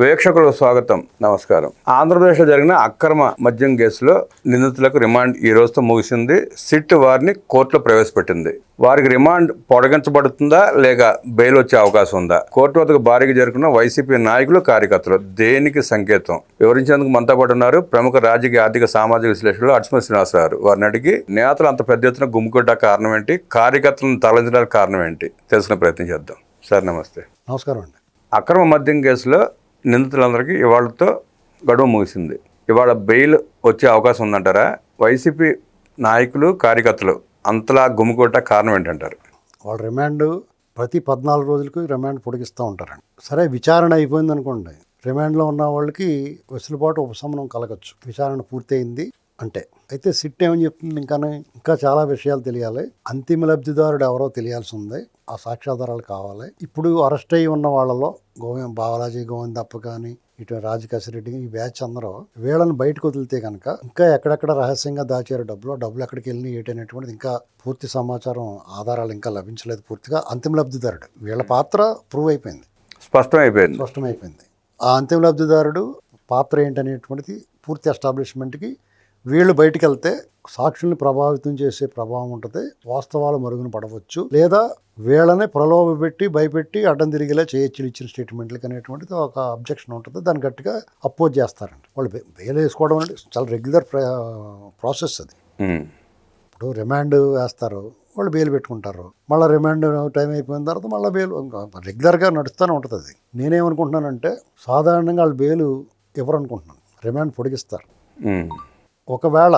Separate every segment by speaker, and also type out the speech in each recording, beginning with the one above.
Speaker 1: వీక్షకులకు స్వాగతం. నమస్కారం. ఆంధ్రప్రదేశ్లో జరిగిన అక్రమ మద్యం కేసులో నిందితులకు రిమాండ్ ఈ రోజుతో ముగిసింది. సిట్ వారిని కోర్టులో ప్రవేశపెట్టింది. వారికి రిమాండ్ పొడిగించబడుతుందా లేక బెయిల్ వచ్చే అవకాశం ఉందా? కోర్టు వద్దకు భారీగా జరుగుతున్న వైసీపీ నాయకులు కార్యకర్తలు దేనికి సంకేతం? వివరించేందుకు మనతో పాటు ఉన్నారు ప్రముఖ రాజకీయ ఆర్థిక సామాజిక విశ్లేషకులు అడ్స్మ శ్రీనివాసరావు వారిని అడిగి నేతలు అంత పెద్ద ఎత్తున గుమ్ముకొట్ట కారణం ఏంటి? కార్యకర్తలను తరలించడానికి కారణం ఏంటి? తెలుసుకునే ప్రయత్నం చేద్దాం. సార్ నమస్తే.
Speaker 2: నమస్కారం అండి.
Speaker 1: అక్రమ మద్యం కేసులో నిందితులందరికీ ఇవాళతో గడువు ముగిసింది. ఇవాళ బెయిల్ వచ్చే అవకాశం ఉందంటారా? వైసీపీ నాయకులు కార్యకర్తలు అంతలా గుమ్ముకోట కారణం ఏంటంటారు?
Speaker 2: వాళ్ళ రిమాండ్ ప్రతి పద్నాలుగు రోజులకు రిమాండ్ పొడిగిస్తూ ఉంటారండి సరే విచారణ అయిపోయింది అనుకోండి రిమాండ్లో ఉన్న వాళ్ళకి వెసులుబాటు ఉపశమనం కలగచ్చు. విచారణ పూర్తయింది. అంటే అయితే సిట్ ఏమని చెప్తుంది? ఇంకా ఇంకా చాలా విషయాలు తెలియాలి. అంతిమ లబ్ధిదారుడు ఎవరో తెలియాల్సి ఉంది. ఆ సాక్ష్యాధారాలు కావాలి. ఇప్పుడు అరెస్ట్ అయ్యి ఉన్న వాళ్ళలో గోవింద బాలాజీ గోవిందప్ప కానీ ఇటు రాజకేశ్వరరెడ్డి ఈ బ్యాచ్ అందరూ వీళ్ళని బయటకు వదిలితే కనుక ఇంకా ఎక్కడెక్కడ రహస్యంగా దాచారు డబ్బులు డబ్బులు ఎక్కడికి వెళ్ళి ఏంటనేటువంటిది ఇంకా పూర్తి సమాచారం ఆధారాలు ఇంకా లభించలేదు పూర్తిగా. అంతిమ లబ్ధిదారుడు. వీళ్ళ పాత్ర ప్రూవ్ అయిపోయింది.
Speaker 1: స్పష్టం అయిపోయింది
Speaker 2: స్పష్టమైపోయింది. ఆ అంతిమ లబ్ధిదారుడు పాత్ర ఏంటనేటువంటిది పూర్తి ఎస్టాబ్లిష్మెంట్కి వీళ్ళు బయటికి వెళ్తే సాక్షుల్ని ప్రభావితం చేసే ప్రభావం ఉంటుంది. వాస్తవాలు మరుగున పడవచ్చు. లేదా వీళ్ళని ప్రలోభ పెట్టి భయపెట్టి అడ్డం తిరిగేలా చేయొచ్చు ఇచ్చిన స్టేట్మెంట్లకి అనేటువంటిది ఒక అబ్జెక్షన్ ఉంటుంది. దాన్ని గట్టిగా అపోజ్ చేస్తారండి. వాళ్ళు బెయిల్ వేసుకోవడం అనేది చాలా రెగ్యులర్ ప్రాసెస్ అది. ఇప్పుడు రిమాండ్ వేస్తారు. వాళ్ళు బెయిల్ పెట్టుకుంటారు. మళ్ళీ రిమాండ్ టైం అయిపోయిన తర్వాత మళ్ళీ బెయిల్ రెగ్యులర్గా నడుస్తూనే ఉంటుంది అది. నేనేమనుకుంటున్నానంటే సాధారణంగా వాళ్ళు బెయిల్ ఇవ్వరు అనుకుంటున్నాను రిమాండ్ పొడిగిస్తారు. ఒకవేళ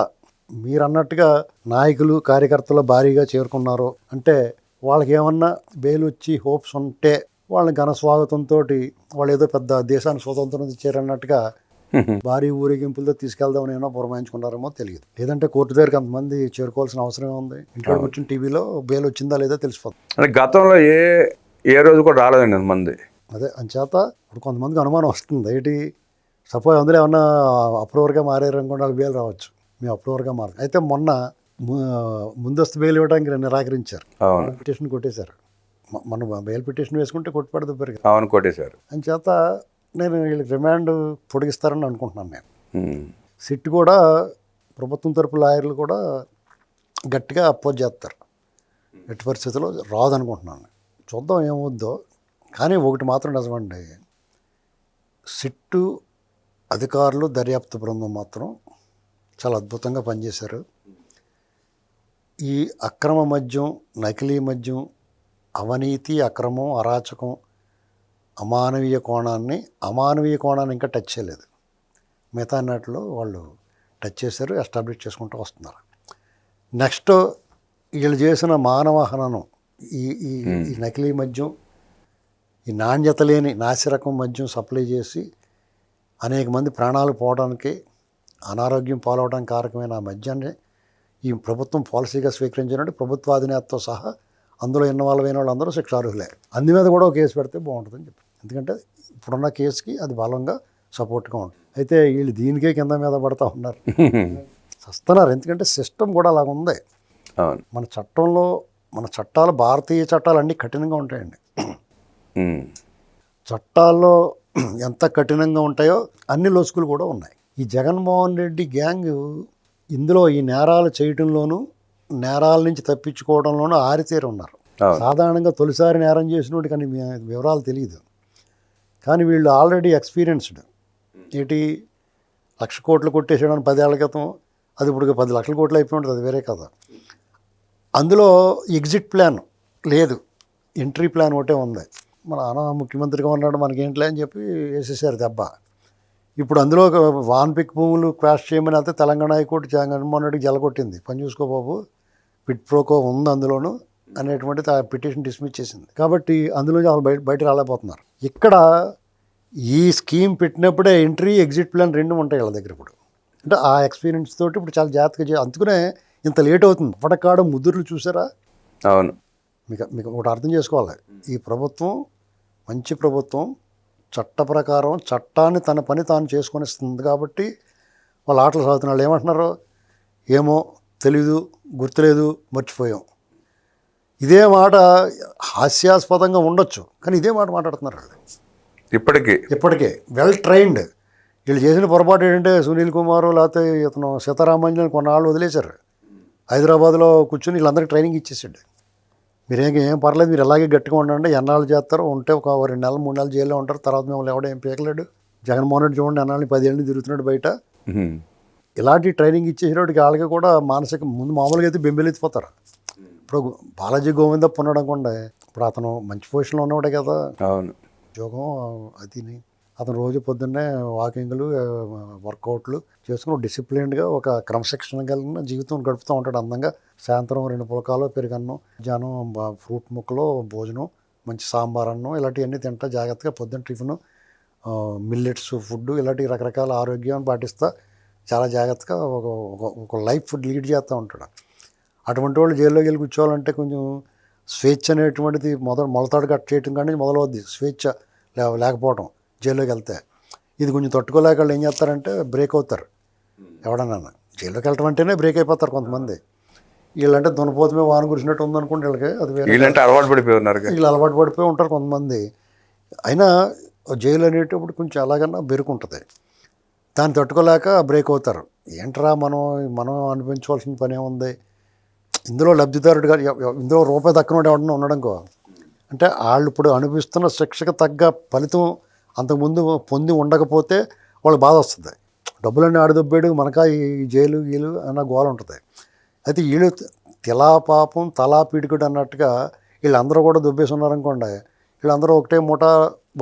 Speaker 2: మీరు అన్నట్టుగా నాయకులు కార్యకర్తలు భారీగా చేరుకున్నారు అంటే వాళ్ళకి ఏమన్నా బెయిల్ వచ్చి హోప్స్ ఉంటే వాళ్ళని ఘన స్వాగతంతో వాళ్ళు ఏదో పెద్ద దేశానికి స్వతంత్రం ఇచ్చారన్నట్టుగా భారీ ఊరేగింపులతో తీసుకెళ్దామని ఏమో పురమాయించుకున్నారేమో తెలియదు. లేదంటే కోర్టు దగ్గరికి అంతమంది చేరుకోవాల్సిన అవసరం ఉంది ఇంట్లో కూర్చొని టీవీలో బెయిల్ వచ్చిందా లేదా తెలిసిపోతుంది.
Speaker 1: అంటే గతంలో ఏ ఏ రోజు కూడా రాలేదండి
Speaker 2: అదే అంచేత ఇప్పుడు కొంతమందికి అనుమానం వస్తుంది. ఏంటి? సపోజ్ అందులో ఏమన్నా అప్రూవర్గా మారారనుకోండి వాళ్ళకి బెయిల్ రావచ్చు. మేము అప్రూవర్గా మారు అయితే మొన్న ముందస్తు బెయిల్ ఇవ్వడానికి నిరాకరించారు. పిటిషన్ కొట్టేశారు. మనం బెయిల్ పిటిషన్ వేసుకుంటే కొట్టుపడదు పెరిగి
Speaker 1: అవును కొట్టేశారు.
Speaker 2: అంచేత నేను వీళ్ళకి రిమాండ్ పొడిగిస్తారని అనుకుంటున్నాను నేను. సిట్ కూడా ప్రభుత్వం తరపు లాయర్లు కూడా గట్టిగా అపోజ్ చేస్తారు. ఎట్టి పరిస్థితుల్లో రాదనుకుంటున్నాను చూద్దాం ఏమవుద్దో. కానీ ఒకటి మాత్రం నిజమండి. సిట్టు అధికారులు దర్యాప్తు బృందం మాత్రం చాలా అద్భుతంగా పనిచేశారు. ఈ అక్రమ మద్యం నకిలీ మద్యం అవినీతి అక్రమం అరాచకం అమానవీయ కోణాన్ని అమానవీయ కోణాన్ని ఇంకా టచ్ చేయలేదు. మిగతా అన్నట్లో వాళ్ళు టచ్ చేశారు ఎస్టాబ్లిష్ చేసుకుంటూ వస్తున్నారు. నెక్స్ట్ వీళ్ళు చేసిన మానవ హననం ఈ ఈ ఈ నకిలీ మద్యం ఈ నాణ్యత లేని నాసిరకం మద్యం సప్లై చేసి అనేక మంది ప్రాణాలు పోవడానికి అనారోగ్యం పాలవడానికి కారకమైన ఆ మద్యాన్ని ఈ ప్రభుత్వం పాలసీగా స్వీకరించినట్టు ప్రభుత్వ అధినేతతో సహా అందులో ఇన్వాల్వ్ అయిన వాళ్ళందరూ శిక్షార్హులే. అందు మీద కూడా ఒక కేసు పెడితే బాగుంటుందని చెప్పి ఎందుకంటే ఇప్పుడున్న కేసుకి అది బలంగా సపోర్ట్గా ఉంటుంది. అయితే వీళ్ళు దీనికే కింద మీద పడతా ఉన్నారు. చస్తున్నారు ఎందుకంటే సిస్టమ్ కూడా అలాగ ఉంది. మన చట్టంలో మన చట్టాలు భారతీయ చట్టాలు అన్నీ కఠినంగా ఉంటాయండి. చట్టాల్లో ఎంత కఠినంగా ఉంటాయో అన్ని లొసుకులు కూడా ఉన్నాయి. ఈ జగన్మోహన్ రెడ్డి గ్యాంగ్ ఇందులో ఈ నేరాలు చేయటంలోనూ నేరాల నుంచి తప్పించుకోవడంలోనూ ఆరితేరి ఉన్నారు. సాధారణంగా తొలిసారి నేరం చేసినోటి కానీ వివరాలు తెలియదు. కానీ వీళ్ళు ఆల్రెడీ ఎక్స్పీరియన్స్డ్. ఏంటి? లక్ష కోట్లు కొట్టేసాడని పదేళ్ళ క్రితం అది ఇప్పుడు పది లక్షల కోట్లు అయిపోయి ఉంటుంది అది వేరే కదా అందులో ఎగ్జిట్ ప్లాన్ లేదు. ఎంట్రీ ప్లాన్ ఒకటే ఉంది. మన ఆన ముఖ్యమంత్రిగా ఉన్నాడు మనకేంట్లే అని చెప్పి వేసేసారు దెబ్బ. ఇప్పుడు అందులో ఒక వాన్ పిక్ భూములు క్రాష్ చేయమని అయితే తెలంగాణ హైకోర్టు జగన్మోహన్ రెడ్డికి జలగొట్టింది పని చూసుకో బాబు. పిట్ ప్రోకో ఉంది అందులోను అనేటువంటిది ఆ పిటిషన్ డిస్మిస్ చేసింది. కాబట్టి అందులో వాళ్ళు బయట బయట రాలేకపోతున్నారు. ఇక్కడ ఈ స్కీమ్ పెట్టినప్పుడే ఎంట్రీ ఎగ్జిట్ ప్లాన్ రెండు ఉంటాయి వాళ్ళ దగ్గర ఇప్పుడు. అంటే ఆ ఎక్స్పీరియన్స్ తోటి ఇప్పుడు చాలా జాగ్రత్తగా చే అందుకనే ఇంత లేట్ అవుతుంది. అప్పటికాడ ముద్దుర్లు చూసారా?
Speaker 1: అవును.
Speaker 2: మీకు మీకు ఒకటి అర్థం చేసుకోవాలి. ఈ ప్రభుత్వం మంచి ప్రభుత్వం చట్ట ప్రకారం చట్టాన్ని తన పని తాను చేసుకొని ఇస్తుంది కాబట్టి వాళ్ళు ఆటలు సాగుతున్న వాళ్ళు ఏమంటున్నారు ఏమో తెలీదు గుర్తులేదు మర్చిపోయాం. ఇదే మాట హాస్యాస్పదంగా ఉండొచ్చు కానీ ఇదే మాట మాట్లాడుతున్నారు వాళ్ళు.
Speaker 1: ఇప్పటికీ.
Speaker 2: ఇప్పటికే. వెల్ ట్రైన్డ్ వీళ్ళు చేసిన పొరపాటు ఏంటంటే సునీల్ కుమార్ లేకపోతే ఇతను సీతారామంజన్ కొన్నాళ్ళు వదిలేశారు. హైదరాబాద్లో కూర్చొని వీళ్ళందరికీ ట్రైనింగ్ ఇచ్చేసాడు. మీరేం ఏం పర్లేదు మీరు ఎలాగే గట్టిగా ఉండండి. ఎన్నాళ్ళు చేస్తారు? ఉంటే ఒక రెండు నెలలు మూడు నెలలు జైల్లో ఉంటారు. తర్వాత మిమ్మల్ని ఎవడో ఏం పీకలేడు. జగన్మోహన్ రెడ్డి చూడండి ఎన్నాళ్ళు పదేళ్ళు తిరుగుతున్నాడు బయట. ఇలాంటి ట్రైనింగ్ ఇచ్చేసినోడికి వాళ్ళకి కూడా మానసిక ముందు మామూలుగా అయితే బెంబెలెత్తిపోతారు. ఇప్పుడు బాలాజీ గోవిందప్ప ఉన్నాడు అనుకోండి ఇప్పుడు అతను మంచి పొజిషన్లో ఉన్నవాడే కదా.
Speaker 1: అవును.
Speaker 2: ఉద్యోగం అదిని అతను రోజు పొద్దున్నే వాకింగ్లు వర్కౌట్లు చేసుకుని డిసిప్లిన్డ్గా ఒక క్రమశిక్షణ కలిగిన జీవితం గడుపుతూ ఉంటాడు అందంగా. సాయంత్రం రెండు పులకాలు పెరుగన్నం జనం ఫ్రూట్ ముక్కలు భోజనం మంచి సాంబార్ అన్నం ఇలాంటివన్నీ తింటా జాగ్రత్తగా పొద్దున్న టిఫిన్ మిల్లెట్స్ ఫుడ్ ఇలాంటి రకరకాల ఆరోగ్యాన్ని పాటిస్తా చాలా జాగ్రత్తగా ఒక ఒక- ఒక లైఫ్ ఫుడ్ లీడ్ చేస్తూ ఉంటాడు. అటువంటి వాళ్ళు జైల్లోకి వెళ్ళి కూర్చోవాలంటే కొంచెం స్వేచ్ఛ అనేటువంటిది మొదలు మొలతాడు కట్ చేయటం కానీ మొదలవుద్ది. స్వేచ్ఛ లే లేకపోవడం జైల్లోకి వెళ్తే. ఇది కొంచెం తట్టుకోలేక వాళ్ళు ఏం చేస్తారంటే బ్రేక్ అవుతారు. ఎవడన్నా జైల్లోకి వెళ్ళటం అంటేనే బ్రేక్ అయిపోతారు కొంతమంది. వీళ్ళంటే దునపోతమే వాన కురిసినట్టు ఉందనుకోండి వీళ్ళకి అది
Speaker 1: వీళ్ళంటే అలవాటు పడిపోయి ఉన్నారు
Speaker 2: వీళ్ళు అలవాటు పడిపోయి ఉంటారు కొంతమంది. అయినా జైలు అనేటప్పుడు కొంచెం ఎలాగన్నా బెరుకుంటుంది. దాన్ని తట్టుకోలేక బ్రేక్ అవుతారు. ఏంట్రా మనం మనం అనిపించవలసిన పని ఏముంది? ఇందులో లబ్ధిదారుడు గారు ఇందులో రూపాయి దక్కనోడు ఎవడన్నా ఉన్నాడనుకో. అంటే వాళ్ళు ఇప్పుడు అనిపిస్తున్న శిక్షకు తగ్గ ఫలితం అంతకుముందు పొంది ఉండకపోతే వాళ్ళకి బాధ వస్తుంది. డబ్బులన్నీ ఆడదొబ్బాడు మనకా ఈ జైలు గీలు అన్న గోల ఉంటుంది. అయితే వీళ్ళు తిలా పాపం తలా పీడికుడు అన్నట్టుగా వీళ్ళందరూ కూడా దుబ్బేసి ఉన్నారనుకోండి వీళ్ళందరూ ఒకటే మూట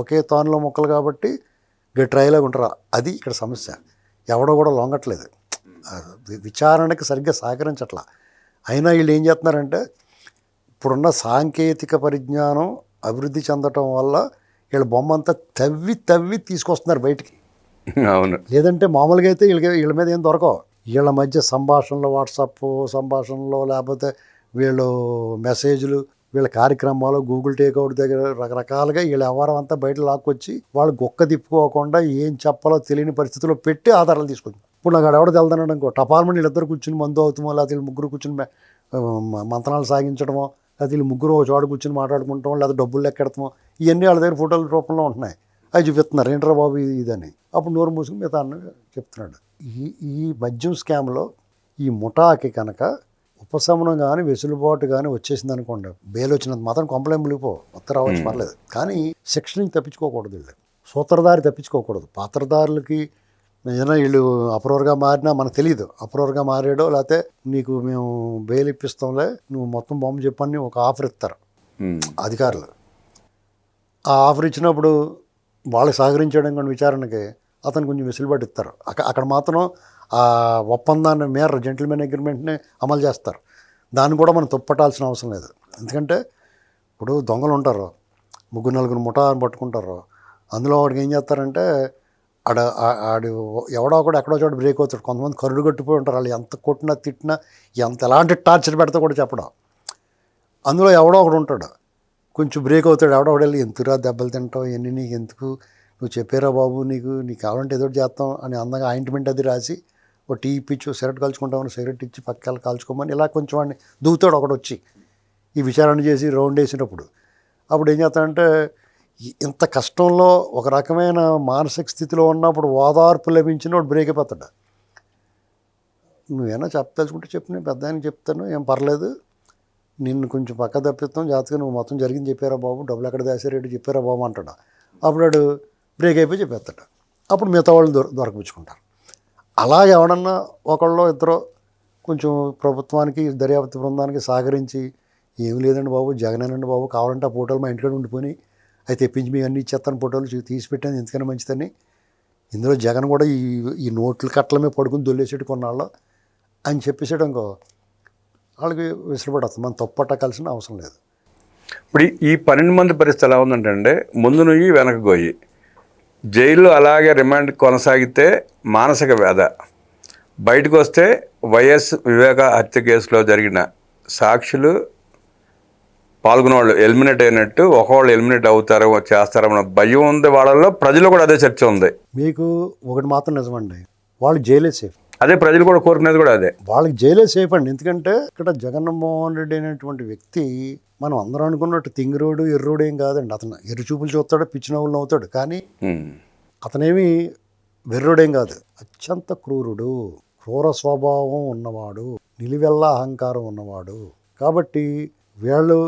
Speaker 2: ఒకే తానులో మొక్కలు కాబట్టి ట్రైలో ఉంటారు. అది ఇక్కడ సమస్య. ఎవడో కూడా లొంగట్లేదు. విచారణకి సరిగ్గా సహకరించట్లా. అయినా వీళ్ళు ఏం చేస్తున్నారంటే ఇప్పుడున్న సాంకేతిక పరిజ్ఞానం అభివృద్ధి చెందటం వల్ల వీళ్ళ బొమ్మ అంతా తవ్వి తవ్వి తీసుకొస్తున్నారు బయటికి.
Speaker 1: అవును.
Speaker 2: లేదంటే మామూలుగా అయితే వీళ్ళకి వీళ్ళ మీద ఏం దొరకవు. వీళ్ళ మధ్య సంభాషణలు వాట్సాప్ సంభాషణలు లేకపోతే వీళ్ళు మెసేజ్లు వీళ్ళ కార్యక్రమాలు గూగుల్ టేక్అవుట్ దగ్గర రకరకాలుగా వీళ్ళ వ్యవహారం అంతా బయట లాక్కొచ్చి వాళ్ళు గొక్క తిప్పుకోకుండా ఏం చెప్పాలో తెలియని పరిస్థితిలో పెట్టి ఆధారాలు తీసుకుంటారు ఇప్పుడు నాకు ఎవడ వెళ్తాను అనుకో టపాల్మని వీళ్ళిద్దరు కూర్చుని మందు అవుతామో లేకపోతే వీళ్ళు ముగ్గురు కూర్చుని మంతనాలు సాగించడమో లేకపోతే వీళ్ళు ముగ్గురు ఒక చోట కూర్చుని మాట్లాడుకుంటాం లేకపోతే డబ్బులు లెక్కెడతామో ఇవన్నీ వాళ్ళ దగ్గర ఫోటోల రూపంలో ఉంటున్నాయి. అవి చూపిస్తున్నారు. ఏంట్రా బాబు ఇది ఇదని. అప్పుడు నోరు మూసుకుని మిగతా అన్న చెప్తున్నాడు. ఈ ఈ మద్యం స్కామ్లో ఈ ముఠాకి కనుక ఉపశమనం కానీ వెసులుబాటు కానీ వచ్చేసింది అనుకోండి బెయిల్ వచ్చినంత మాత్రం కంప్లైంట్ ములిపో కొత్త రావచ్చు పర్లేదు. కానీ శిక్ష నుంచి తప్పించుకోకూడదు వీళ్ళు. సూత్రధారి తప్పించుకోకూడదు. పాత్రధారులకి ఏదైనా వీళ్ళు అప్రూవర్గా మారినా మనకు తెలియదు. అప్రూవర్గా మారాడో లేకపోతే నీకు మేము బెయిల్ ఇప్పిస్తాంలే నువ్వు మొత్తం బొమ్మ చెప్పని ఒక ఆఫర్ ఇస్తారు. అధికారులు. ఆ ఆఫర్ ఇచ్చినప్పుడు వాళ్ళకి సహకరించడం కానీ విచారణకి అతను కొంచెం వెసులుబాటు ఇస్తారు అక్కడ అక్కడ మాత్రం ఆ ఒప్పందాన్ని మేర జెంటిల్మెన్ అగ్రిమెంట్ని అమలు చేస్తారు. దాన్ని కూడా మనం తప్పట్టాల్సిన అవసరం లేదు. ఎందుకంటే ఇప్పుడు దొంగలు ఉంటారు. ముగ్గురు నలుగురు ముఠా అని పట్టుకుంటారు. అందులో వాడికి ఏం చేస్తారంటే ఆడ ఆడు ఎవడో ఒకడు ఎక్కడో చోట బ్రేక్ అవుతాడు. కొంతమంది కరుడు కట్టిపోయి ఉంటారు. వాళ్ళు ఎంత కొట్టినా తిట్టినా ఎంత ఎలాంటి టార్చర్ పెడితే కూడా చెప్పడం. అందులో ఎవడో ఒకడు ఉంటాడు. కొంచెం బ్రేక్ అవుతాడు. ఎవడో వెళ్ళి ఎంతురా దెబ్బలు తింటావు? ఎన్ని నీకు ఎందుకు? నువ్వు చెప్పారా బాబు నీకు? నీకు కావాలంటే ఏదో చేస్తాం అని అందంగా ఆయింట్మెంట్ అది రాసి ఒక టీ ఇప్పించు సిగరెట్ కాల్చుకుంటామని సిగరెట్ ఇచ్చి పక్కన కాల్చుకోమని ఇలా కొంచెం వాడిని దూకుతాడు ఒకడు వచ్చి. ఈ విచారణ చేసి రౌండ్ వేసినప్పుడు. అప్పుడు ఏం చేస్తాడంటే ఇంత కష్టంలో ఒక రకమైన మానసిక స్థితిలో ఉన్నప్పుడు ఓదార్పు లభించిన వాడు బ్రేక్ అయిపోతాడు. నువ్వేనా చెప్పదలుచుకుంటే చెప్పు నేను పెద్ద ఆయనకి చెప్తాను ఏం పర్లేదు. నిన్ను కొంచెం పక్క తప్పిస్తాం జాతకం నువ్వు మొత్తం జరిగింది చెప్పారా బాబు డబ్బులు ఎక్కడ దాసారేటు చెప్పారా బాబు అంటాడు అప్పుడు వాడు బ్రేక్ అయిపోయి చెప్పేస్తాడు. అప్పుడు మిగతా వాళ్ళు దొర దొరకపుచ్చుకుంటారు అలా ఎవడన్నా ఒకళ్ళో ఇద్దరు కొంచెం ప్రభుత్వానికి దర్యాప్తు బృందానికి సహకరించి ఏమి లేదండి బాబు జగనేనండి బాబు కావాలంటే ఆ ఫోటోలు మా ఇంటికాడ ఉండిపోయి అయితే తెప్పించి మీ అన్ని ఇచ్చేస్తాను ఫోటోలు తీసి పెట్టాను ఎందుకని మంచిదని. ఇందులో జగన్ కూడా ఈ ఈ నోట్ల కట్టలమే పడుకుని దొల్లేసేటు కొన్నాళ్ళు అని చెప్పేసాడు ఇంకో వాళ్ళకి విసిరిపడి వస్తుంది. మనం తప్పట్టకాల్సిన అవసరం లేదు.
Speaker 1: ఇప్పుడు ఈ- పన్నెండు మంది పరిస్థితి ఎలా ఉందంటే ముందు నుయ్యి వెనక గోయి జైల్లో అలాగే రిమాండ్ కొనసాగితే మానసిక వేద బయటకు వస్తే వైఎస్ వివేక హత్య కేసులో జరిగిన సాక్షులు పాల్గొన్న వాళ్ళు ఎలిమినేట్ అయినట్టు ఒకవాళ్ళు ఎలిమినేట్ అవుతారో చేస్తారో భయం ఉంది వాళ్ళలో ప్రజలు కూడా అదే చర్చ ఉంది.
Speaker 2: మీకు ఒకటి మాత్రం నిజమండి. వాళ్ళు జైలే సేఫ్.
Speaker 1: అదే ప్రజలు కూడా కోరుకునేది కూడా అదే.
Speaker 2: వాళ్ళకి జైలే సేఫ్ అండి. ఎందుకంటే ఇక్కడ జగన్మోహన్ రెడ్డి అనేటువంటి వ్యక్తి మనం అందరం అనుకున్నట్టు తింగిరోడు ఎర్రోడు ఏం కాదండి. అతను ఎర్రి చూపులు చూస్తాడు నవ్వులు నవ్వుతాడు కానీ. అతనేమి వెర్రుడేం కాదు. అత్యంత క్రూరుడు క్రూర స్వభావం ఉన్నవాడు నిలివెల్ల అహంకారం ఉన్నవాడు. కాబట్టి వీళ్ళు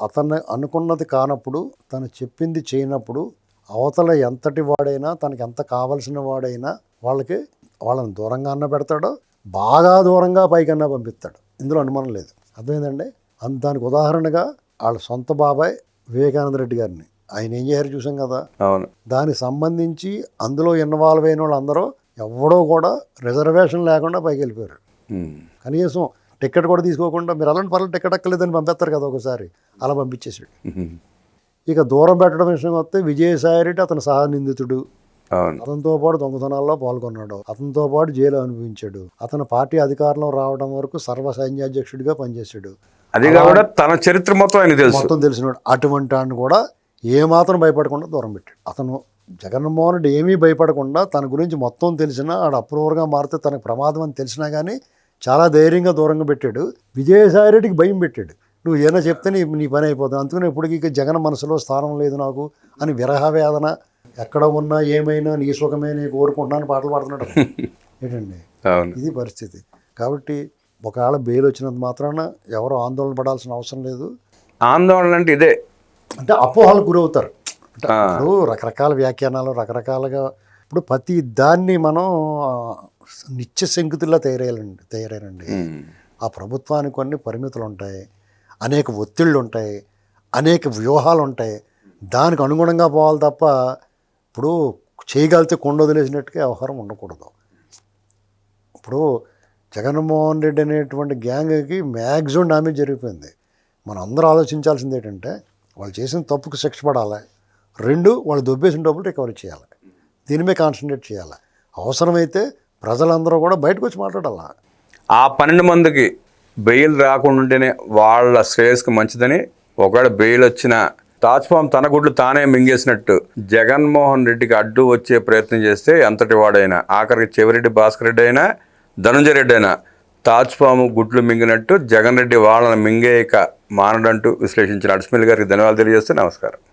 Speaker 2: అతను అనుకున్నది కానప్పుడు తను చెప్పింది చేయనప్పుడు అవతల ఎంతటి వాడైనా తనకి ఎంత కావలసిన వాడైనా వాళ్ళకి వాళ్ళని దూరంగా అన్న పెడతాడు బాగా దూరంగా పైకన్నా పంపిస్తాడు. ఇందులో అనుమానం లేదు. అర్థమైందండి? అంత దానికి ఉదాహరణగా వాళ్ళ సొంత బాబాయ్ వివేకానంద రెడ్డి గారిని. ఆయన ఏం చేశారు చూసాం కదా?
Speaker 1: అవును.
Speaker 2: దానికి సంబంధించి అందులో ఇన్వాల్వ్ అయిన వాళ్ళందరూ ఎవడో కూడా రిజర్వేషన్ లేకుండా పైకి వెళ్ళిపోయారు. కనీసం టికెట్ కూడా తీసుకోకుండా మీరు అలాంటి పర్లేదు టికెట్ ఎక్కలేదని పంపిస్తారు కదా ఒకసారి. అలా పంపించేసాడు. ఇక దూరం పెట్టడం విషయం వస్తే విజయసాయి రెడ్డి అతని సహా నిందితుడు అతనితో పాటు దొంగతనాల్లో పాల్గొన్నాడు. అతనితో పాటు జైలు అనుభవించాడు. అతను పార్టీ అధికారంలో రావడం వరకు సర్వ సైన్యాధ్యక్షుడిగా పనిచేశాడు.
Speaker 1: అది కూడా తన చరిత్ర మొత్తం తెలుసు.
Speaker 2: మొత్తం తెలిసినాడు. అటువంటి వాడిని కూడా ఏమాత్రం భయపడకుండా దూరం పెట్టాడు. అతను జగన్మోహన్ రెడ్డి ఏమీ భయపడకుండా తన గురించి మొత్తం తెలిసినా ఆడ అప్రూవర్గా మారితే తనకు ప్రమాదం అని తెలిసినా కానీ చాలా ధైర్యంగా దూరంగా పెట్టాడు. విజయసాయి రెడ్డికి భయం పెట్టాడు. నువ్వు ఏమైనా చెప్తే నీ నీ పని అయిపోతుంది. అందుకని ఇప్పటికీ జగన్ మనసులో స్థానం లేదు నాకు అని విరహ వేదన ఎక్కడ ఉన్నా ఏమైనా నీ సుఖమే నీ కోరుకుంటున్నాను పాటలు పాడుతున్నాడు. ఏంటండి? ఇది పరిస్థితి. కాబట్టి ఒకవేళ బెయిల్ వచ్చినంత మాత్రాన ఎవరు ఆందోళన పడాల్సిన అవసరం లేదు.
Speaker 1: ఆందోళన అంటే ఇదే.
Speaker 2: అంటే అపోహలకు గురవుతారు. ఇప్పుడు రకరకాల వ్యాఖ్యానాలు రకరకాలుగా ఇప్పుడు ప్రతి దాన్ని మనం నిత్య శంకుతుల్లా తయారయ్యాలండి
Speaker 1: ఉమ్.
Speaker 2: ఆ ప్రభుత్వానికి కొన్ని పరిమితులు ఉంటాయి. అనేక ఒత్తిళ్ళు ఉంటాయి. అనేక వ్యూహాలు ఉంటాయి. దానికి అనుగుణంగా పోవాలి తప్ప ఇప్పుడు చేయగలిగితే కొండ వదిలేసినట్టుగా వ్యవహారం ఉండకూడదు. ఇప్పుడు జగన్మోహన్ రెడ్డి అనేటువంటి గ్యాంగ్కి మ్యాక్సిమం డామేజ్ జరిగిపోయింది. మనం అందరూ ఆలోచించాల్సింది ఏంటంటే వాళ్ళు చేసిన తప్పుకు శిక్ష పడాలి. రెండు వాళ్ళు దొబ్బేసిన డబ్బులు రికవరీ చేయాలి. దీనిమే కాన్సన్ట్రేట్ చేయాలి. అవసరమైతే ప్రజలందరూ కూడా బయటకు వచ్చి మాట్లాడాలా?
Speaker 1: ఆ పన్నెండు మందికి బెయిల్ రాకుండా ఉంటేనే వాళ్ళ శ్రేయస్కి మంచిదని ఒకవేళ బెయిల్ వచ్చిన తాజ్పాం తన గుడ్లు తానే మింగేసినట్టు. జగన్మోహన్ రెడ్డికి అడ్డు వచ్చే ప్రయత్నం చేస్తే ఎంతటి వాడైనా. ఆఖరికి చెవిరెడ్డి భాస్కర్ రెడ్డి అయినా ధనుంజయ రెడ్డి అయినా తాజ్పాము గుడ్లు మింగినట్టు జగన్ రెడ్డి వాళ్ళని మింగేయక మానడంటూ విశ్లేషించిన అడ్స్మిల్ గారికి ధన్యవాదాలు తెలియజేస్తే నమస్కారం.